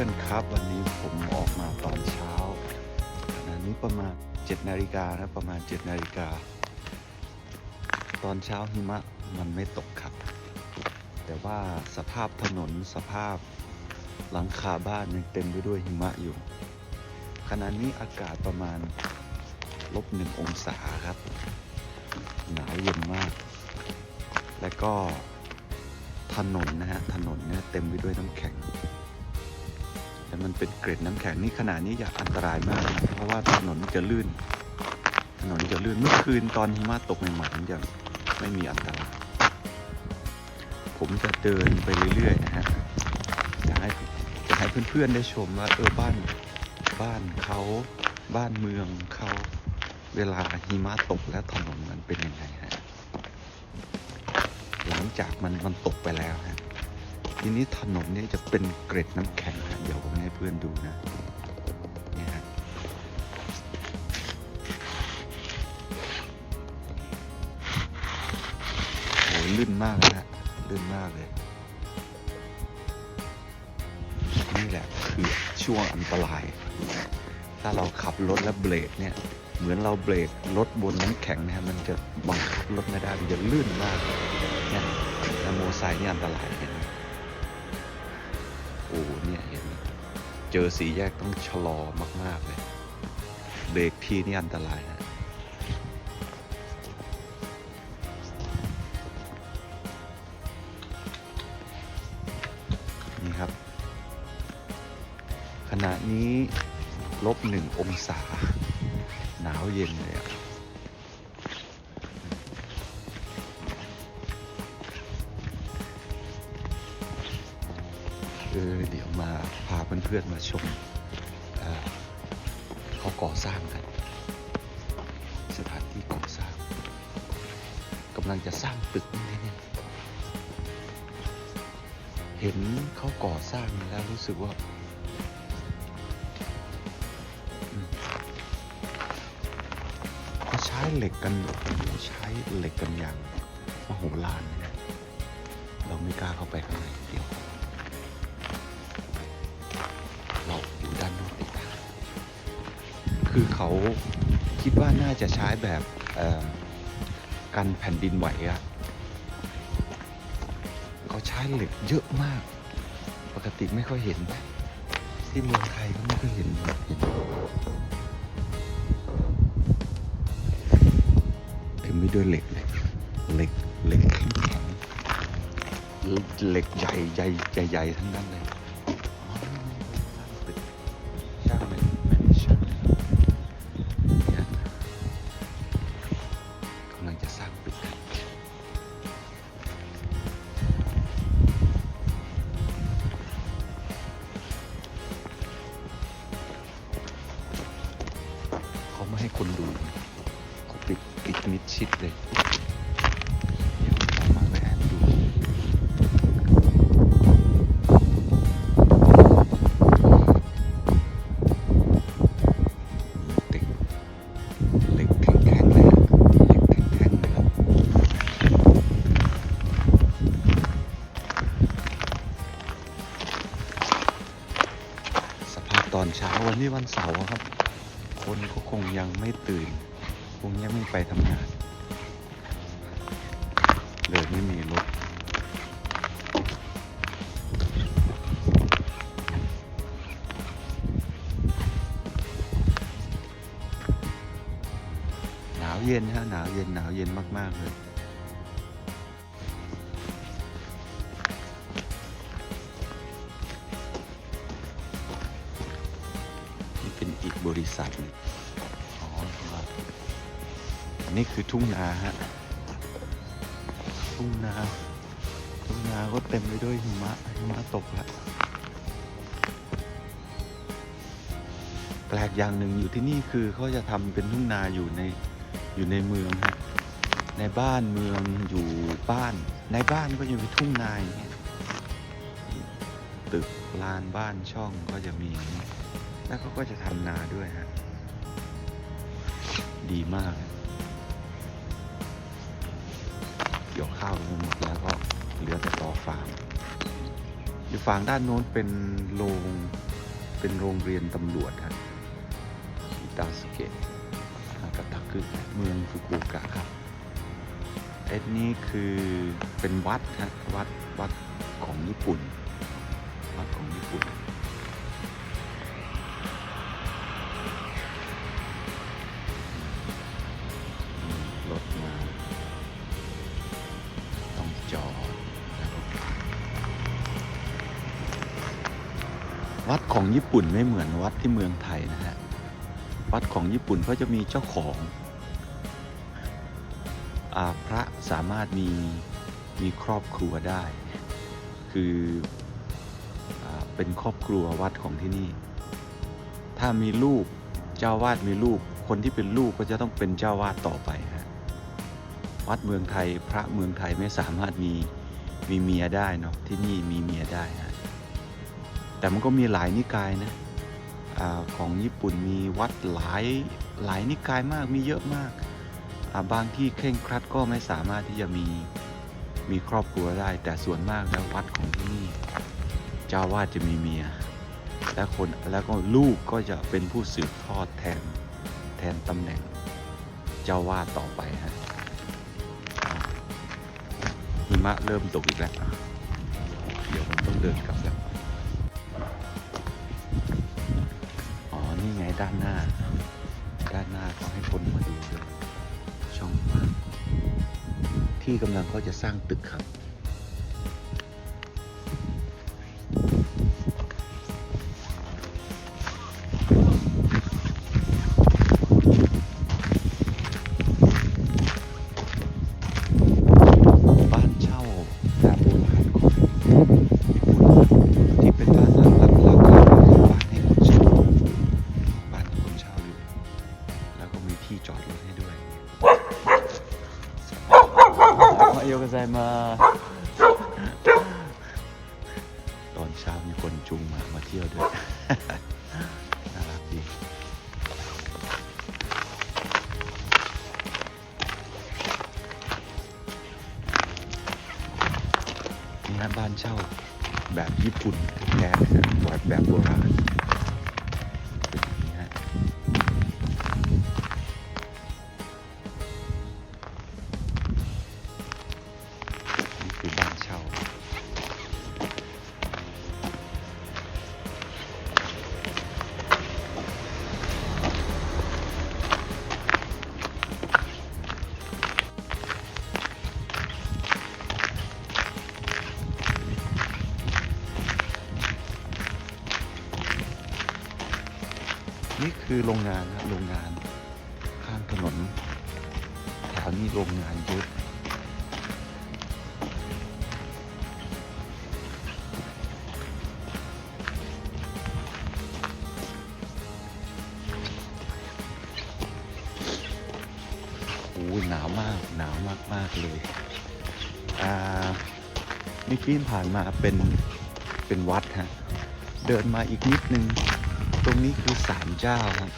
พื่อนๆครับ วันนี้ผมออกมาตอนเช้าขณะนี้ประมาณ7นาฬิกานะประมาณ7นาฬิกา ตอนเช้าหิมะมันไม่ตกครับ แต่ว่าสภาพถนนสภาพหลังคาบ้านยังเต็มไปด้วยหิมะอยู่ ขณะนี้อากาศประมาณลบหนึ่งองศาครับ หนาวเย็นมาก และก็ถนนนะฮะ ถนนเนี่ยเต็มไปด้วยน้ำแข็ง แต่มันเป็นเกร็ดน้ำแข็งนี่ขนาดนี้อย่าอันตรายมากนะเพราะว่าถนนจะลื่น ถนนจะลื่นเมื่อคืนตอนหิมะตกใหม่ๆมันยังไม่มีอันตราย ผมจะเดินไปเรื่อยๆนะฮะจะให้จะให้เพื่อนๆได้ชมว่าเออบ้านบ้านเขาบ้านเมืองเขาเวลาหิมะตกแล้วถนนมันเป็นยังไงฮะหลังจากมันมันตกไปแล้วฮะ ทีนี้ถนนเนี่ยจะเป็นเกร็ดน้ำแข็งฮะเดี๋ยวผมให้เพื่อนดูนะเนี่ยฮะโหลื่นมากเลยฮะลื่นมากเลย นี่แหละคือช่วงอันตราย ถ้าเราขับรถแล้วเบรกเนี่ย เหมือนเราเบรกรถบนน้ำแข็งนะฮะมันจะบังคับรถไม่ได้มันจะลื่นมากเนี่ยแล้วโมอไซค์นี่อันตรายเห็น โอ้เนี่ยเห็นเจอสีแยกต้องชะลอมาก ๆ เลย เบรกทีนี่อันตรายฮะนี่ครับ ขณะนี้ลบหนึ่งองศา หนาวเย็นเลย เพื่อนๆมาชมเเขาก่อสร้างกัน สถานที่ก่อสร้างกำลังจะสร้างตึกนี่เนี่ยเห็นเขาก่อสร้างแล้วรู้สึกว่าเขาใช้เหล็กกันใช้เหล็กกันอย่างมโหฬารเลยเราไม่กล้าเข้าไปข้างในเดี๋ยว คือเขาคิดว่าน่าจะใช้แบบกันแผ่นดินไหวอะเขาใช้เหล็กเยอะมาก ปกติไม่ค่อยเห็น ที่เมืองไทยก็ไม่ค่อยเห็นเห็นเต็มไปด้วยเหล็กเลยเหล็กเหล็กแข็งเหล็กใหญ่ใหญ่ใหญ่ใหญ่ทั้งนั้นเลย ไปทำงาน เลยไม่มีรถหนาวเย็นฮะหนาวเย็นหนาวเย็นมาก ๆ เลยนี่เป็นอีกบริษัทหนึง นนี้คือทุ่งนาฮะ ทุ่งนา ทุ่งนาก็เต็มไปด้วยหิมะหิมะตกล้วแปลกอย่างหนึ่งอยู่ที่นี่คือเขาจะทำเป็นทุ่งนาอยู่ในอยู่ในเมืองฮะ ในบ้านเมืองอยู่บ้าน ในบ้านก็ยังมีทุ่งนาอย่างเงี้ยตึกลานบ้านช่องก็จะมี แล้วเขาก็จะทำนาด้วยฮะ ดีมาก กี่ยวข้าวไปหมดแล้วก็เหลือแต่ต่อฟางอยู่ฝั่งด้านโน้นเป็นโรงเป็นโรงเรียนตำรวจครับอิตาสเกะฮากาตะคือเมืองฟุกุโอกะครับเอ็ดนี้คือเป็นวัดฮะวัดวัดของญี่ปุ่น วัดของญี่ปุ่น ดของญี่ปุ่นไม่เหมือนวัดที่เมืองไทยนะฮะ วัดของญี่ปุ่นเขาจะมีเจ้าของอาพระสามารถมีมีครอบครัวได้ คืออเป็นครอบครัววัดของที่นี่ ถ้ามีลูกเจ้าวาดมีลูก คนที่เป็นลูกก็จะต้องเป็นเจ้าวาดต่อไปฮะวัดเมืองไทยพระเมืองไทยไม่สามารถมีมีเมียได้เนาะที่นี่มีเมียได้ฮะ แต่มันก็มีหลายนิกายนะอาของญี่ปุ่นมีวัดหลายหลายนิกายมากมีเยอะมากอ่าบางที่เคร่งครัดก็ไม่สามารถที่จะมีมีครอบครัวได้ แต่ส่วนมากแล้ววัดของที่นี่ เจ้าวาดจะมีเมีย และคนแล้วก็ลูกก็จะเป็นผู้สืบทอดแทนแทนตำแหน่งเจ้าวาดต่อไปฮะหิมะเริ่มตกอีกแล้วเดี๋ยวผมต้องเดินกลับแล้ว นี่ไงด้านหน้า ด้านหน้าเขาให้คนมาดูด้วยช่องว่างที่กำลังเขาจะสร้างตึกครับ อโยกไซมา ตอนเช้ามีคนจูงหมามาเที่ยวด้วย น่ารักดีนี่ฮะบ้านเช่าแบบญี่ปุ่นแท้แบบแบบโบราณ คือโรงงานนะโรงงานข้างถนนแถวนี้โรงงานเยอะโอ้ยหนาวมากหนาวมากมากเลย อ่านี่ปีนผ่านมาเป็นเป็นวัดฮะ เดินมาอีกนิดนึง รงนี้คือศาลเจ้าครับ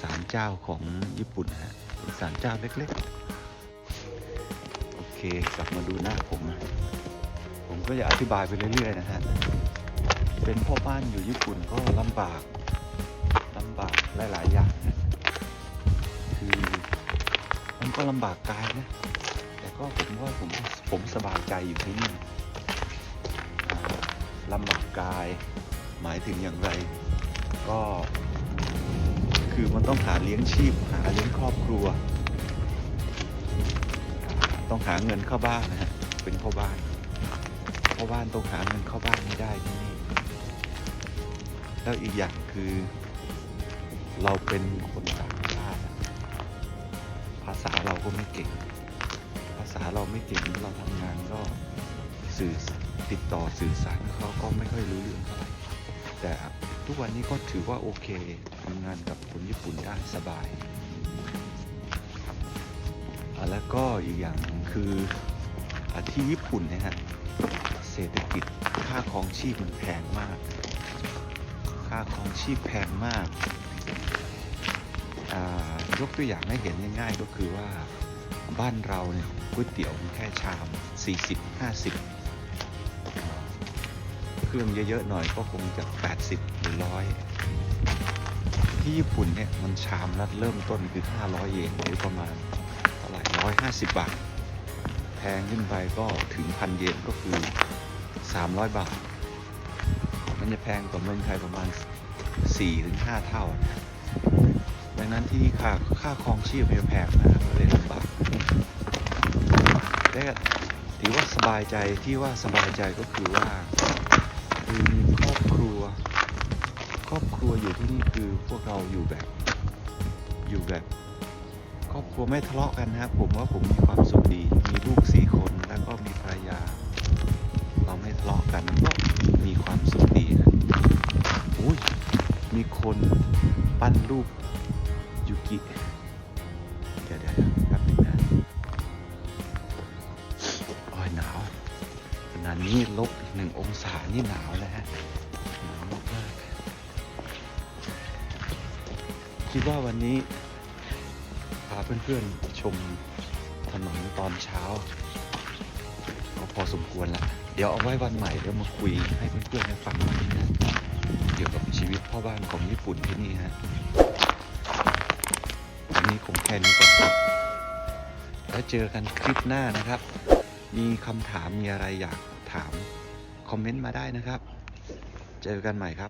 ศาลเจ้าของญี่ปุ่นฮะเป็นศาลเจ้าเล็กๆ โอเคกลับมาดูหน้าผมนะผมก็จะอธิบายไปเรื่อยๆนะฮะ เป็นพ่อบ้านอยู่ญี่ปุ่นก็ลำบากลำบากหลายๆอย่างนะคือมันก็ลำบากกายนะ แต่ก็ผมว่าผมผมสบายใจอยู่ที่นี่ลำบากกายหมายถึงอย่างไร ก็คือมันต้องหาเลี้ยงชีพ หาเลี้ยงครอบครัว ต้องหาเงินเข้าบ้านนะฮะเป็นพ่อบ้านพ่อบ้านต้องหาเงินเข้าบ้านไม่ได้ที่นี่แล้วอีกอย่างคือเราเป็นคนต่างชาติภาษาเราก็ไม่เก่ง ภาษาเราไม่เก่งเราทำงานก็สื่อติดต่อสื่อสารเขาก็ไม่ค่อยรู้เรื่องเท่าไหร่แต่ ทุกวันนี้ก็ถือว่าโอเคทำงานกับคนญี่ปุ่นได้สบายแล้วก็อีกอย่างคืออที่ญี่ปุ่นเนะฮะเศรษฐกิจค่าครองชีพมันแพงมาก ค่าครองชีพแพงมากยกตัวอย่างให้เห็นง่ายๆก็คือว่าบ้านเราเนี่ยก๋วยเตี๋ยวมันแค่ชาม 40 50คือ รื่องเยอะๆหน่อยก็คงจะ 80 หรือร้อยที่ญี่ปุ่นเนี่ยมันชามละเริ่มต้นคือ 500 เยนหรือประมาณเท่าไหร่150 บาท แพงขึ้นไปก็ถึงพันเยนก็คือ 300 บาท มันจะแพงกว่าเมืองไทยประมาณ 4-5 เท่า ดังนั้นที่นี่ค่าค่าครองชีพมันแพงนะก็เลยลำบากแต่ถือว่าสบายใจที่ว่าสบายใจก็คือว่า คือมีครอบครัว ครอบครัวอยู่ที่นี่คือพวกเราอยู่แบบอยู่แบบ ครอบครัวไม่ทะเลาะกันนะครับผมว่าผมมีความสุขดี มีลูกสี่คนแล้วก็มีภรรยา เราไม่ทะเลาะกันก็มีความสุขดีนะอุ้ยมีคนปั้นรูปยูกิ ขนาดนี้ลบหนึ่งองศานี่หนาวแล้วฮะหนาวมากๆคิดว่าวันนี้พาเพื่อนๆชมถนนตอนเช้าก็พอสมควรละเดี๋ยวเอาไว้วันใหม่เดี๋ยวมาคุยให้เพื่อนๆได้ฟังนะเกี่ยวกับชีวิตพ่อบ้านของญี่ปุ่นที่นี่ฮะวันนี้คงแค่นี้ก่อนครับแล้วเจอกันคลิปหน้านะครับ มีคำถามมีอะไรอยาก ถาม คอมเมนต์มาได้นะครับ เจอกันใหม่ครับ